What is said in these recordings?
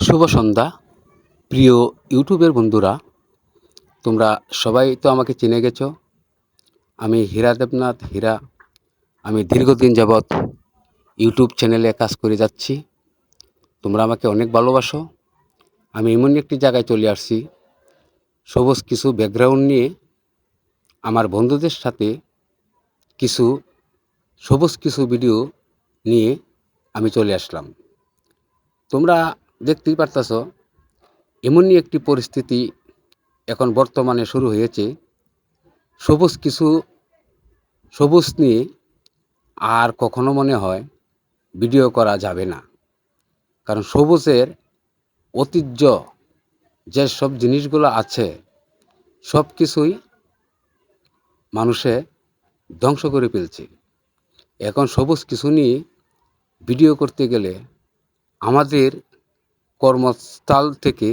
শুভ সন্ধ্যা। প্রিয় ইউটিউবের বন্ধুরা, তোমরা সবাই তো আমাকে চিনে গেছ। আমি হীরা দেবনাথ হীরা। আমি দীর্ঘদিন যাবৎ ইউটিউব চ্যানেলে কাজ করে যাচ্ছি। তোমরা আমাকে অনেক ভালোবাসো। আমি এমন একটি জায়গায় চলে আসছি, সবুজ কিছু ব্যাকগ্রাউন্ড নিয়ে আমার বন্ধুদের সাথে কিছু সবুজ কিছু ভিডিও নিয়ে আমি চলে আসলাম। তোমরা দেখতেই পারতাছ, এমনই একটি পরিস্থিতি এখন বর্তমানে শুরু হয়েছে। সবুজ কিছু, সবুজ নিয়ে আর কখনো মনে হয় ভিডিও করা যাবে না। কারণ সবুজের ঐতিহ্য, যে সব জিনিসগুলো আছে, সব কিছুই মানুষে ধ্বংস করে ফেলছে। এখন সবুজ কিছু নিয়ে ভিডিও করতে গেলে আমাদের কর্মস্থল থেকে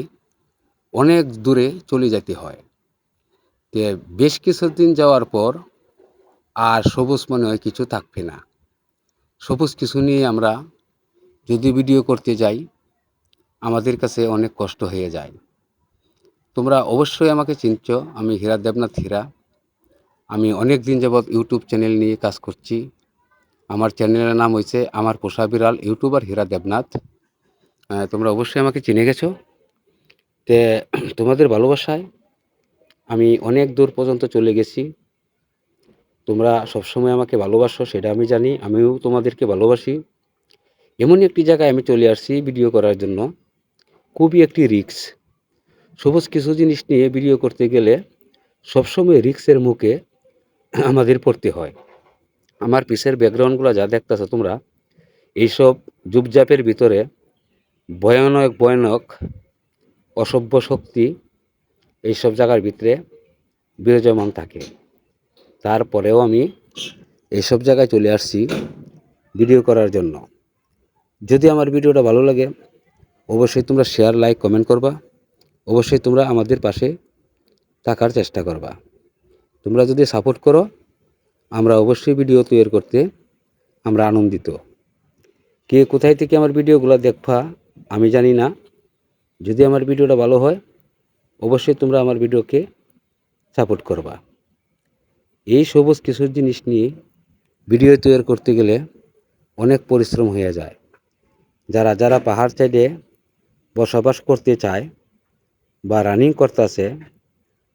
অনেক দূরে চলে যেতে হয়। তে বেশ কিছুদিন যাওয়ার পর আর সবুজ মনে হয় কিছু থাকবে না। সবুজ কিছু নিয়ে আমরা যদি ভিডিও করতে যাই, আমাদের কাছে অনেক কষ্ট হয়ে যায়। তোমরা অবশ্যই আমাকে চিনছ, আমি হীরা দেবনাথ হীরা। আমি অনেক দিন যাবৎ ইউটিউব চ্যানেল নিয়ে কাজ করছি। আমার চ্যানেলের নাম হয়েছে আমার পোষা বিড়াল ইউটিউবার হীরা দেবনাথ। তোমরা অবশ্যই আমাকে চিনে গেছো। তে, তোমাদের ভালোবাসায় আমি অনেক দূর পর্যন্ত চলে গেছি। তোমরা সবসময় আমাকে ভালোবাসো, সেটা আমি জানি, আমিও তোমাদেরকে ভালোবাসি। এমনই একটি জায়গায় আমি চলে আসছি ভিডিও করার জন্য। খুবই একটি রিক্স। সবুজ কিছু জিনিস নিয়ে ভিডিও করতে গেলে সবসময় রিক্সের মুখে আমাদের পড়তে হয়। আমার পিসের ব্যাকগ্রাউন্ডগুলো যা দেখতেছো তোমরা, এইসব জুপজাপের ভিতরে ভয়ানক ভয়ানক, অসভ্য শক্তি এইসব জায়গার ভিতরে বিরাজমান থাকে। তারপরেও আমি এইসব জায়গায় চলে আসছি ভিডিও করার জন্য। যদি আমার ভিডিওটা ভালো লাগে, অবশ্যই তোমরা শেয়ার লাইক কমেন্ট করবা। অবশ্যই তোমরা আমাদের পাশে থাকার চেষ্টা করবা। তোমরা যদি সাপোর্ট করো, আমরা অবশ্যই ভিডিও তৈরি করতে আমরা আনন্দিত। কে কোথায় থেকে আমার ভিডিওগুলো দেখবা আমি জানি না, যদি আমার ভিডিওটা ভালো হয়, অবশ্যই তোমরা আমার ভিডিওকে সাপোর্ট করবা। এই সবুজ কিছু জিনিস নিয়ে ভিডিও তৈরি করতে গেলে অনেক পরিশ্রম হয়ে যায়। যারা যারা পাহাড় সাইডে বসবাস করতে চায় বা রানিং করতেছে,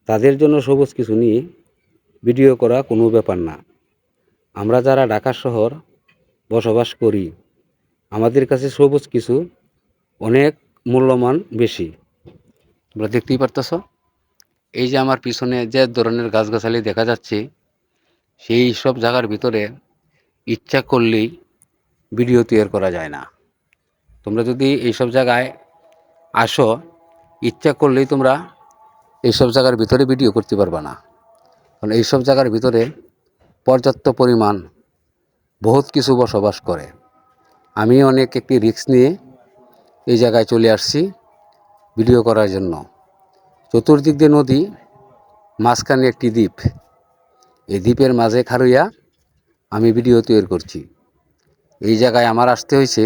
তাদের জন্য সবুজ কিছু নিয়ে ভিডিও করা কোনো ব্যাপার না। আমরা যারা ঢাকা শহর বসবাস করি, আমাদের কাছে সবুজ কিছু অনেক মূল্যমান বেশি। তোমরা দেখতেই পারতেছ? এই যে আমার পিছনে যে ধরনের গাছগাছালি দেখা যাচ্ছে, সেই সব জায়গার ভিতরে ইচ্ছা করলেই ভিডিও তৈরি করা যায় না। তোমরা যদি এইসব জায়গায় আসো, ইচ্ছা করলেই তোমরা এইসব জায়গার ভিতরে ভিডিও করতে পারবা না। কারণ এইসব জায়গার ভিতরে পর্যাপ্ত পরিমাণ বহুত কিছু বসবাস করে। আমি অনেক একটি রিস্ক নিয়ে এই জায়গায় চলে আসছি ভিডিও করার জন্য। চতুর্দিক দিয়ে নদী, মাঝখানে একটি দ্বীপ। এই দ্বীপের মাঝে খারুইয়া আমি ভিডিও তৈরি করছি। এই জায়গায় আমার আসতে হয়েছে